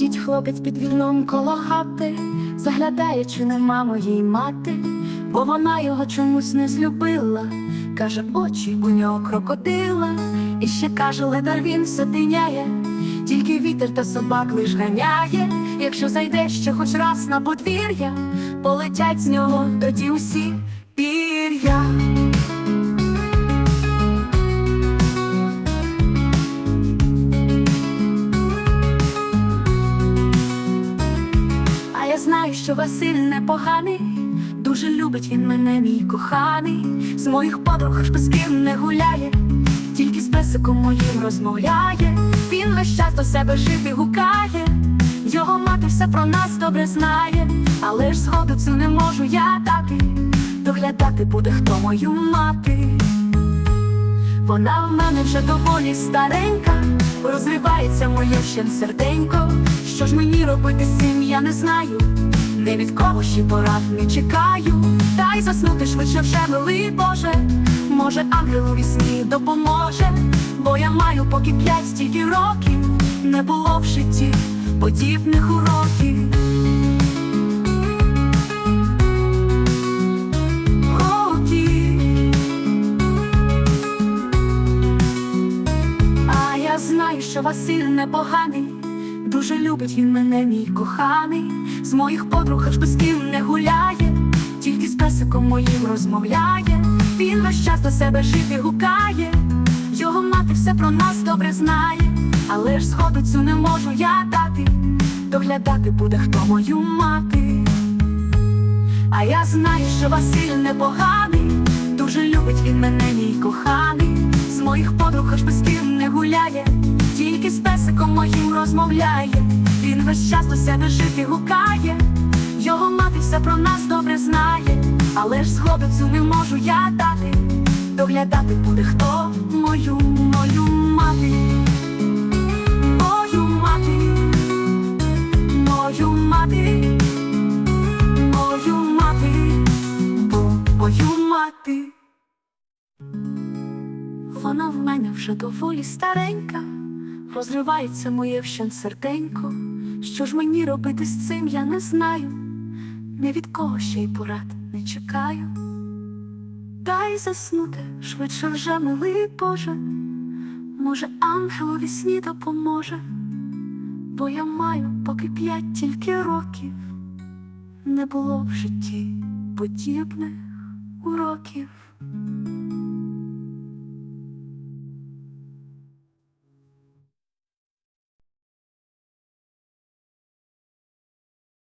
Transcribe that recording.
Стоїть хлопець під вікном коло хати, заглядає, чи нема моїй мати, бо вона його чомусь не злюбила. Каже, очі у нього крокодила, і ще каже, ледар він все тиняє, тільки вітер та собак лиш ганяє. Якщо зайде ще хоч раз на подвір'я, полетять з нього тоді усі пір'я. Що Василь непоганий, дуже любить він мене, мій коханий. З моїх подруг аж без ким не гуляє, тільки з песиком моїм розмовляє. Він весь час до себе жити гукає. Його мати все про нас добре знає, але ж згоду цю не можу я дати. Доглядати буде хто мою мати. Вона в мене вже доволі старенька, розривається моє ще серденько. Що ж мені робити з цим, я не знаю. Не від кого ще порад не чекаю. Та й заснути швидше вже, милий Боже. Може, ангел у вісні допоможе, бо я маю поки п'ять стільки років, не було в житті подібних уроків. Знаю, що Василь непоганий, дуже любить він мене, мій коханий. З моїх подруг аж без ким не гуляє, тільки з песиком моїм розмовляє. Він весь час до себе жити гукає. Його мати все про нас добре знає, але ж згоду цю не можу я дати. Доглядати буде хто мою мати. А я знаю, що Василь непоганий, тільки з песиком моїм розмовляє. Він весь час до себе жити гукає. Його мати все про нас добре знає, але ж згоду не можу я дати. Доглядати буде хто мою, мою мати, мою мати, мою мати мою мати, мою мати. Вона в мене вже доволі старенька, розривається моє вщен серденько. Що ж мені робити з цим, я не знаю, не від кого ще й порад не чекаю. Дай заснути швидше вже, милий Боже, може, ангел у вісні допоможе, бо я маю поки п'ять тільки років не було в житті подібних уроків.